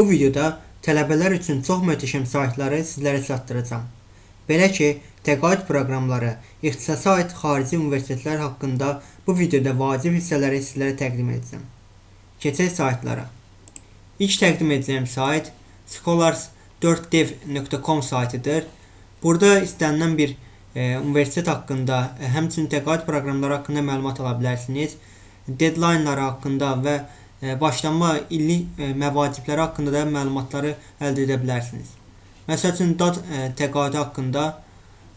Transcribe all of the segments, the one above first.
Bu videoda tələbələr üçün çox möhtəşəm saytları sizlərə çatdıracağam. Belə ki, təqaüd proqramları, ixtisasa aid xarici universitetlər haqqında bu videoda vacib hissələri sizlərə təqdim edəcəm. Keçək saytlara. İlk təqdim edəcəyim sayt scholars4dev.com saytıdır. Burada istənilən bir e, universitet haqqında, e, həmçinin təqaüd proqramları haqqında məlumat ala bilərsiniz. Deadline-ları haqqında və başlanma illik e, məvacibləri haqqında da məlumatları əldə edə bilərsiniz. Məsəl üçün DAT e, təqaüdü haqqında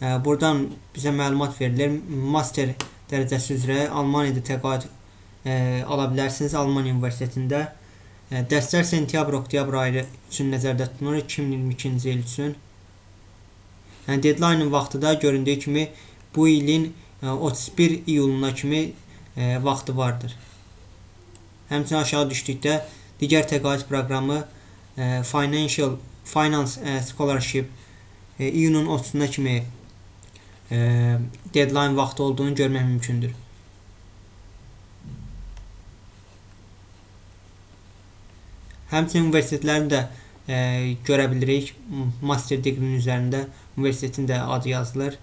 e, buradan bizə məlumat verilir. Master dərəcəsi üzrə Almaniyada təqaüd e, ala bilərsiniz Almaniya universitetində. E, dərslər sentyabr-oktyabr ayı üçün nəzərdə tutulur 2022-ci il üçün. Yəni deadline-ın vaxtı da göründüyü kimi bu ilin e, 31 iyuluna kimi e, vaxtı vardır. Həmçinin aşağı düşdükdə digər təqaüd proqramı e, Financial Finance e, Scholarship e, iyunun 30-una kimi e, deadline vaxtı olduğunu görmək mümkündür. Həmçinin universitetlərini də e, görə bilirik. Master degree-nin üzərində universitetin də adı yazılır.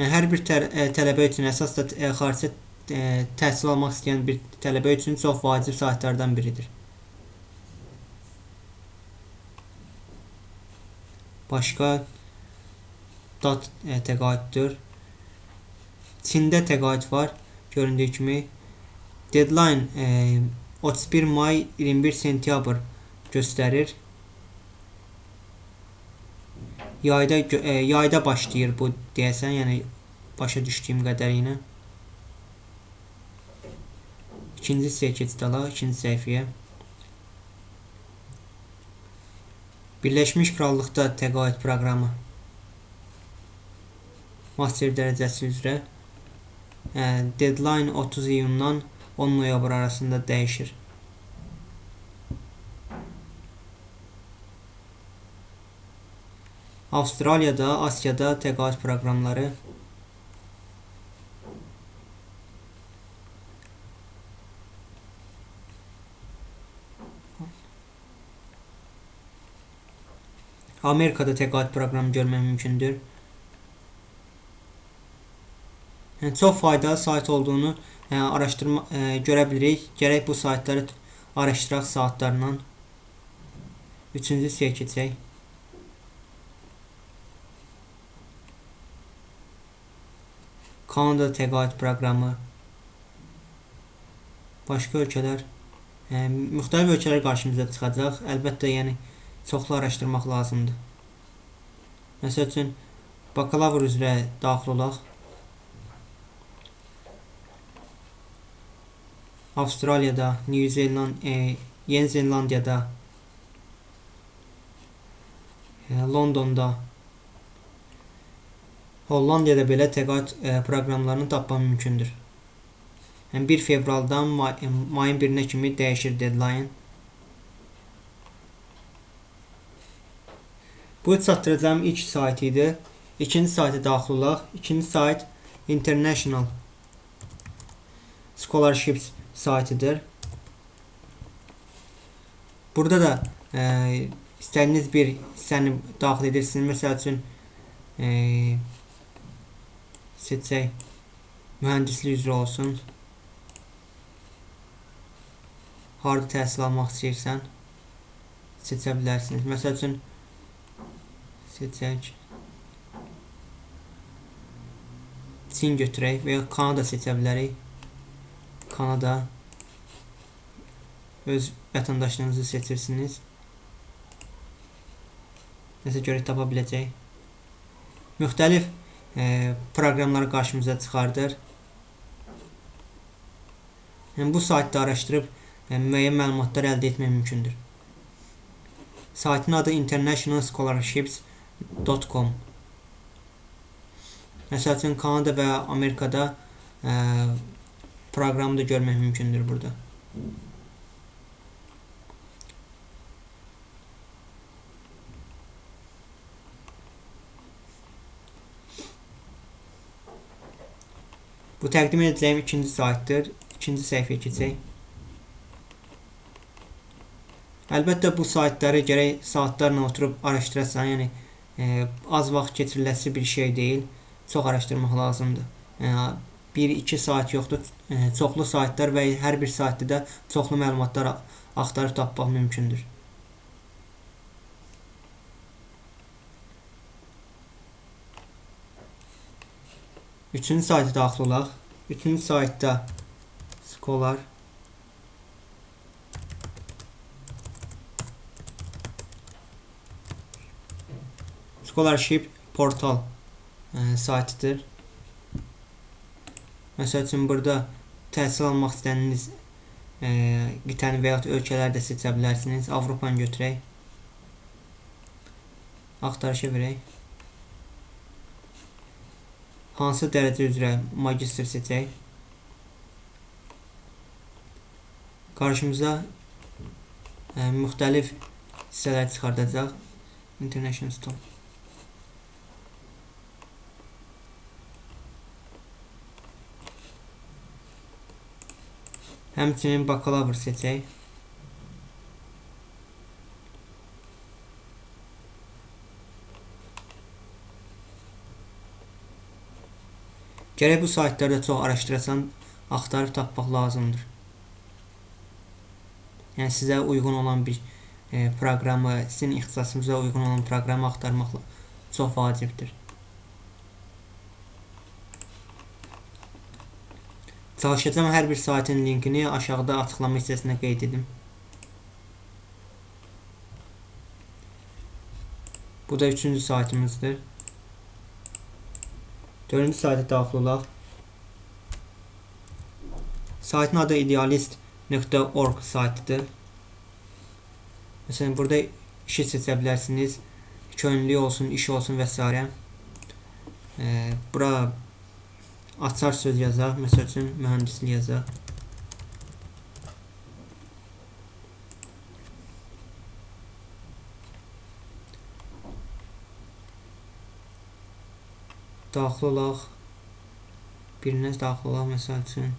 Hər bir tə tələbə üçün əsas da xarici e, təhsil almaq istəyən bir tələbə üçün çox vacib saytlardan biridir. Başqa dat e, təqaüddür. Çində təqaüd var. Göründüyü kimi deadline e, 31 may 21 sentyabr göstərir. Yayda e, yayda başlayır bu deyəsən, yəni başa düşdüyüm qədərilə. İkinci hissəyə keçid alaq, ikinci səhifəyə. Birləşmiş Krallıqda təqaüd proqramı. Master dərəcəsi üzrə. E, deadline 30 iyundan 10 noyabr arasında dəyişir. Avustraliyada, Asiyada təqaüd proqramları Amerikada təqaüd proqramı görmək mümkündür. Yəni çox faydalı sayt olduğunu e, araşdırma e, görə bilirik. Gərək bu saytları araşdıraq saatlarla. Üçüncü hissəyə keçək. Kanada təqaüd proqramı. Başqa ölkələr e, müxtəlif ölkələr qarşımıza çıxacaq. Əlbəttə, yəni çoxlu araşdırmaq lazımdır. Məsəl üçün bakalavr üzrə daxil olaq. Avustraliyada, New Zealand, e, Yeni Zelandiyada, e, Londonda, Hollandiyada belə təqaüd e, proqramlarını tapmaq mümkündür. Yəni 1 fevraldan may, e, mayın 1-nə kimi dəyişir deadline. Bu çatdıracağım ilk sayt idi. İkinci sayta daxil olaq. İkinci sayt International Scholarships saytıdır. Burada da e, istədiyiniz bir hissəni daxil edirsiniz. Məsəl üçün e, seçək mühəndislik üzrə olsun. Harda təhsil almaq istəyirsən seçə bilərsiniz. Məsəl üçün seçək Çin götürək və ya Kanada seçə bilərik. Kanada öz vətəndaşlığınızı seçirsiniz. Nəsə görə tapa biləcək. Müxtəlif e, proqramları qarşımıza çıxardır. Yəni bu saytda araşdırıb e, müəyyən məlumatlar əldə etmək mümkündür. Saytın adı internationalscholarships.com. Məsəl üçün Kanada və Amerikada e, proqramı da görmək mümkündür burada. Bu təqdim edəcəyim ikinci saytdır. İkinci səhifəyə keçək. Əlbəttə bu saytları gərək saatlarla oturub araşdırasan, yəni az vaxt keçiriləsi bir şey deyil. Çox araşdırmaq lazımdır. E, 1-2 saat yoxdur. Çoxlu saytlar və hər bir saytda da çoxlu məlumatlar axtarıb tapmaq mümkündür. Üçüncü sayta daxil olaq. Üçüncü saytda Scholar Scholarship portal e, saytıdır. Məsəl üçün burada təhsil almaq istədiyiniz e, qitəni və ya ölkələri də seçə bilərsiniz. Avropanı götürək. Axtarışa verək. Hansı dərəcə üzrə magistr seçək. Qarşımıza e, müxtəlif hissələr çıxardacaq. International Stop. Həmçinin bakalavr seçək. Gərək bu saytlarda çox araşdırasan, axtarıb tapmaq lazımdır. Yəni sizə uyğun olan bir e, proqramı, sizin ixtisasınıza uyğun olan proqramı axtarmaq çox vacibdir. Çalışacağım hər bir saytın linkini aşağıda açıqlama hissəsinə qeyd edim. Bu da üçüncü saytımızdır. Dördüncü sayta daxil olaq. Saytın adı idealist.org saytıdır. Məsələn, burada işi seçə bilərsiniz. Könüllü olsun, iş olsun və s. Bura açar söz yazaq. Məsəl üçün mühəndislik yazaq. Daxil olaq. Birinə daxil olaq məsəl üçün.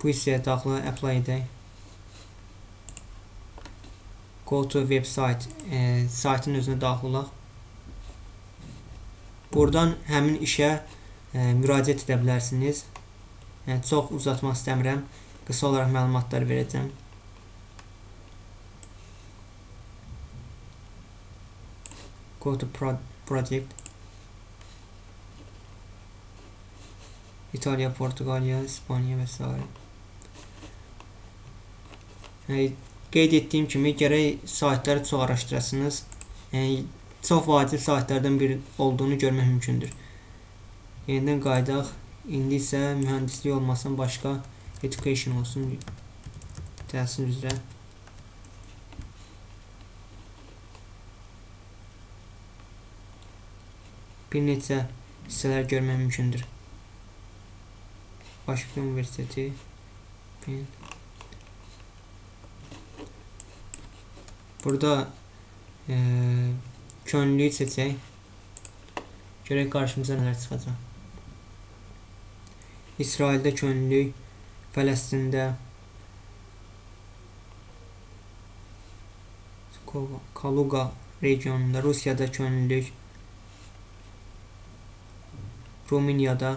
Bu hissəyə daxil olaq, apply edək. Go to website, e, saytın özünə daxil olaq. Buradan həmin işə e, müraciət edə bilərsiniz. Yəni çox uzatmaq istəmirəm. Qısa olaraq məlumatlar verəcəm. Go to pro project. İtalya, Portuqaliya, İspaniya və s. Yəni, qeyd etdiyim kimi gərək saytları çox araşdırasınız. Yəni çox vacib saytlardan biri olduğunu görmək mümkündür. Yenidən qayıdaq. İndi isə mühəndislik olmasın, başqa education olsun. Təhsil üzrə. Bir neçə hissələr görmək mümkündür. Washington Universiteti. Burada e, Könüllüyü seçək. Görək qarşımıza nələr çıxacaq. İsraildə könüllülük, Fələstində Kaluga regionunda, Rusiyada könüllülük, Ruminiyada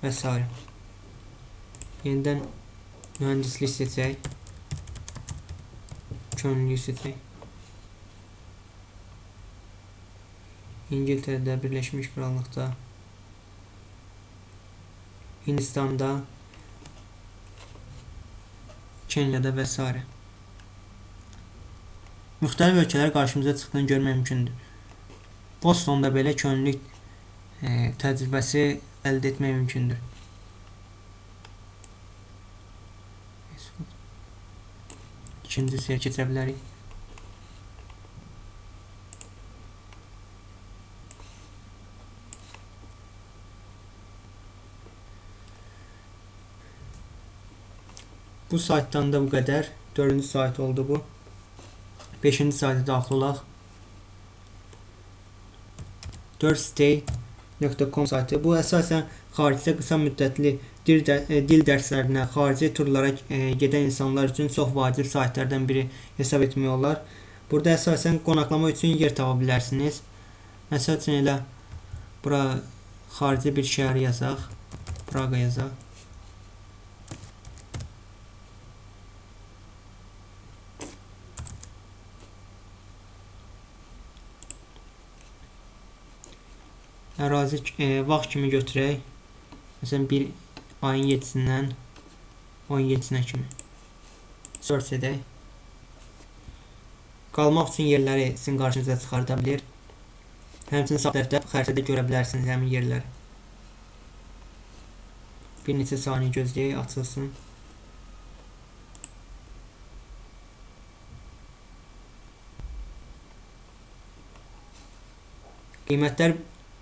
və s. Yenidən mühəndislik seçək. Könüllülük seçək. İngiltere'de, Birleşmiş Krallık'ta, Hindistan'da, Kenya'da vesaire. Müxtəlif ölkələr qarşımıza çıxdığını görmək mümkündür. Bostonda belə könüllük e, təcrübəsi əldə etmək mümkündür. İkinci hissəyə keçə bilərik. Bu saytdan da bu qədər. 4-cü sayt oldu bu. 5-ci sayta daxil olaq. 4stay.com saytı. Bu əsasən xaricdə qısa müddətli dil, də, e, dil dərslərinə, xarici turlara e, gedən insanlar üçün çox vacib saytlardan biri hesab etmək olar. Burada əsasən qonaqlama üçün yer tapa bilərsiniz. Məsəl üçün elə bura xarici bir şəhər yazaq. Praqa yazaq. Ərazi e, vaxt kimi götürək. Məsələn bir ayın 7-sindən 17-sinə kimi. Search edək. Qalmaq üçün yerləri sizin qarşınıza çıxarda bilir. Həmçinin sağ tərəfdə xəritədə görə bilərsiniz həmin yerləri. Bir neçə saniyə gözləyək, açılsın. Qiymətlər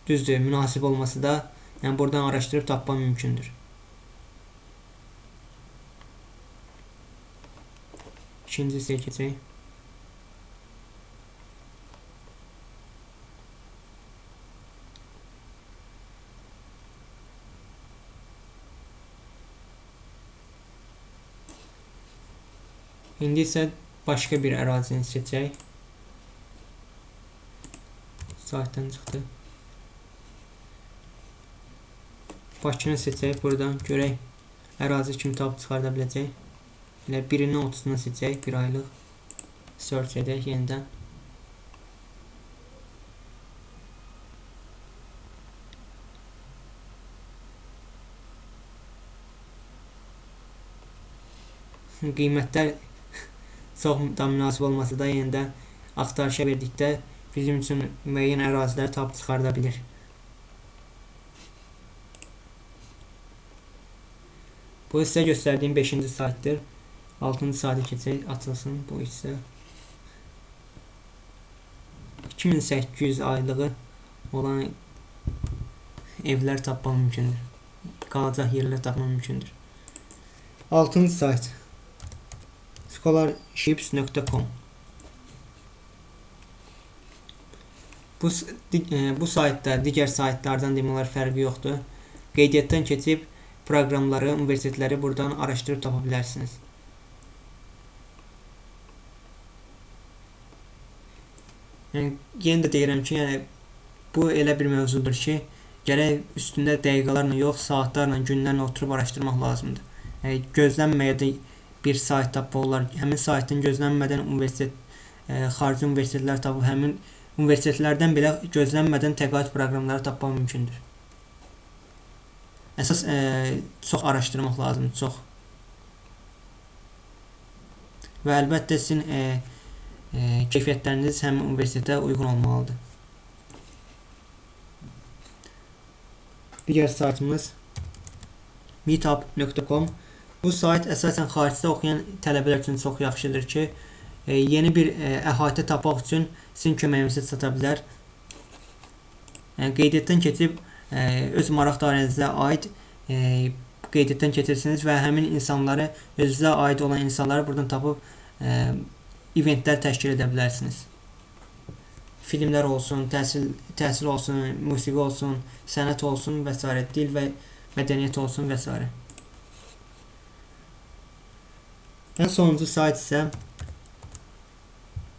düzdür, münasib olması da yəni buradan araşdırıb tapmaq mümkündür. İkinci hissəyə keçək. İndi isə başqa bir ərazini seçək. Saytdan çıxdı. Bakını seçək. Buradan görək ərazi kimi tapıb çıxarda biləcək. Elə birinin 30-unu seçək. Bir aylıq. Search edək yenidən. Qiymətlər çox da münasib olmasa da yenidən axtarışa verdikdə bizim üçün müəyyən ərazilər tapıb çıxarda bilir. Bu sizə göstərdiyim 5-ci saytdır. 6-cı sayta keçək, açılsın bu hissə. 2800 aylığı olan evlər tapmaq mümkündür. Qalacaq yerlər tapmaq mümkündür. 6-cı sayt scholarships.com Bu e, bu saytda digər saytlardan demək olar fərqi yoxdur. Qeydiyyatdan keçib proqramları, universitetləri buradan araşdırıb tapa bilərsiniz. Yəni yenə də deyirəm ki, yəni bu elə bir mövzudur ki, gərək üstündə dəqiqələrlə yox, saatlarla, günlərlə oturub araşdırmaq lazımdır. Yəni gözlənməyə bir sayt tapmaq olar. Həmin saytın gözlənmədən universitet e, xarici universitetlər tapıb həmin universitetlərdən belə gözlənmədən təqaüd proqramları tapmaq mümkündür. Əsas e, çox araşdırmaq lazımdır, çox. Və əlbəttə sizin e, e, keyfiyyətləriniz həmin universitetə uyğun olmalıdır. Digər saytımız meetup.com Bu sayt əsasən xaricdə oxuyan tələbələr üçün çox yaxşıdır ki, e, yeni bir e, əhatə tapmaq üçün sizin köməyinizə çata bilər. Yəni qeydiyyatdan keçib öz maraq dairənizə aid qeydiyyatdan keçirsiniz və həmin insanları özünüzə aid olan insanları buradan tapıb e, eventlər təşkil edə bilərsiniz. Filmlər olsun, təhsil təhsil olsun, musiqi olsun, sənət olsun və s. dil və mədəniyyət olsun və s. En sonuncu sayt isə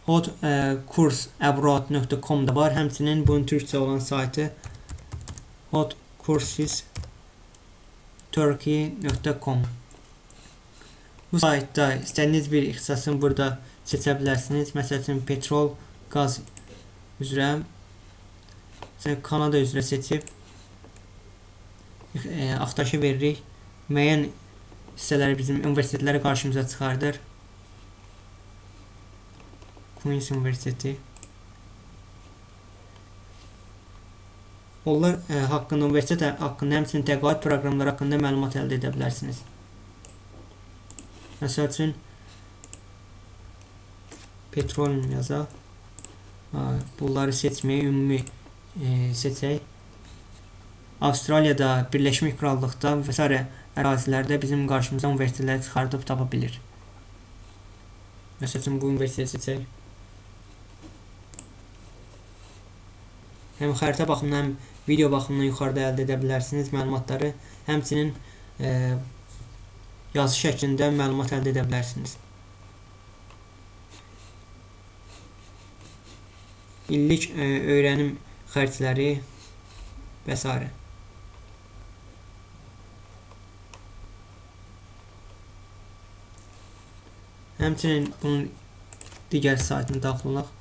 hotkursabroad.com-da var. Həmçinin bunun türkçə olan saytı hotkursisturkey.com Bu saytda istədiyiniz bir ixtisasın burada seçə bilərsiniz. Məsəl üçün petrol, qaz üzrə Kanada üzrə seçib e, axtarışa veririk. Müəyyən hissələri bizim universitetləri qarşımıza çıxardır. Queens Universiteti. Onlar ə, e, haqqında, universitet haqqında, həmçinin təqaüd proqramları haqqında məlumat əldə edə bilərsiniz. Məsəl üçün petrolium yazaq. Bunları seçməyi ümumi e, seçək. Avstraliyada, Birləşmiş Krallıqda və s ərazilərdə bizim qarşımıza universitetləri çıxardıb tapa bilir. Məsəl üçün bu universiteti seçək. Həm xəritə baxımından, həm video baxımından yuxarıda əldə edə bilərsiniz məlumatları. Həmçinin e, yazı şəklində məlumat əldə edə bilərsiniz. İllik e, öyrənim xərcləri və s. Həmçinin bunun digər saytına daxil olaq.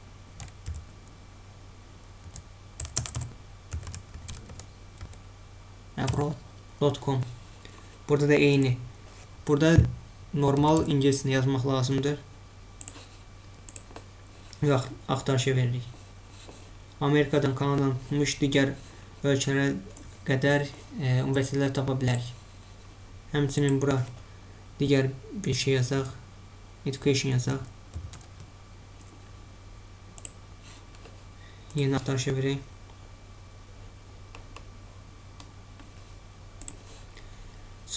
Abroad.com Burada da eyni. Burada normal ingilisini yazmaq lazımdır. Yox, axtarışa veririk. Amerikadan, Kanadadan tutmuş digər ölkələrə qədər e, universitetlər tapa bilərik. Həmçinin bura digər bir şey yazaq. Education yazaq. Yeni axtarışa verək.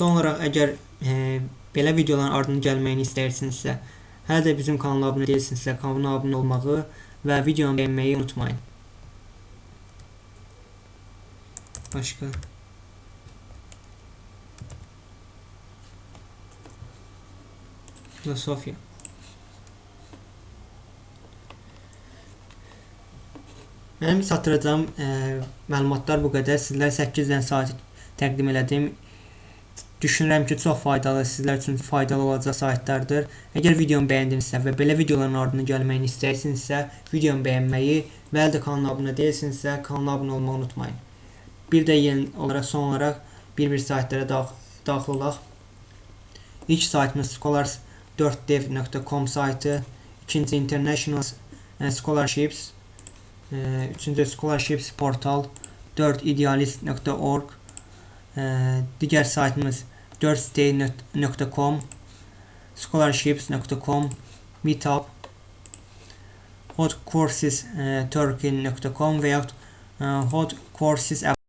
Son olaraq əgər e, belə videoların ardını gəlməyini istəyirsinizsə, hələ də bizim kanala abunə deyilsinizsə, kanala abunə olmağı və videonu bəyənməyi unutmayın. Başqa Filosofiya. Mənim çatdıracağım e, məlumatlar bu qədər. Sizlərə 8 dənə saat təqdim elədim. Düşünürəm ki, çox faydalı, sizlər üçün faydalı olacaq saytlardır. Əgər videomu bəyəndinizsə və belə videoların ardına gəlməyini istəyirsinizsə, videomu bəyənməyi və hələ də kanala abunə deyilsinizsə, kanala abunə olmağı unutmayın. Bir də yeni olaraq son olaraq bir-bir saytlara dax daxil olaq. İlk saytımız scholars4dev.com saytı, ikinci International e, Scholarships, e, üçüncü Scholarships portal, 4 idealist.org, e, digər saytımız 4stay.com, scholarships.com, meetup, hotcoursesturkey.com və yaxud e, hot courses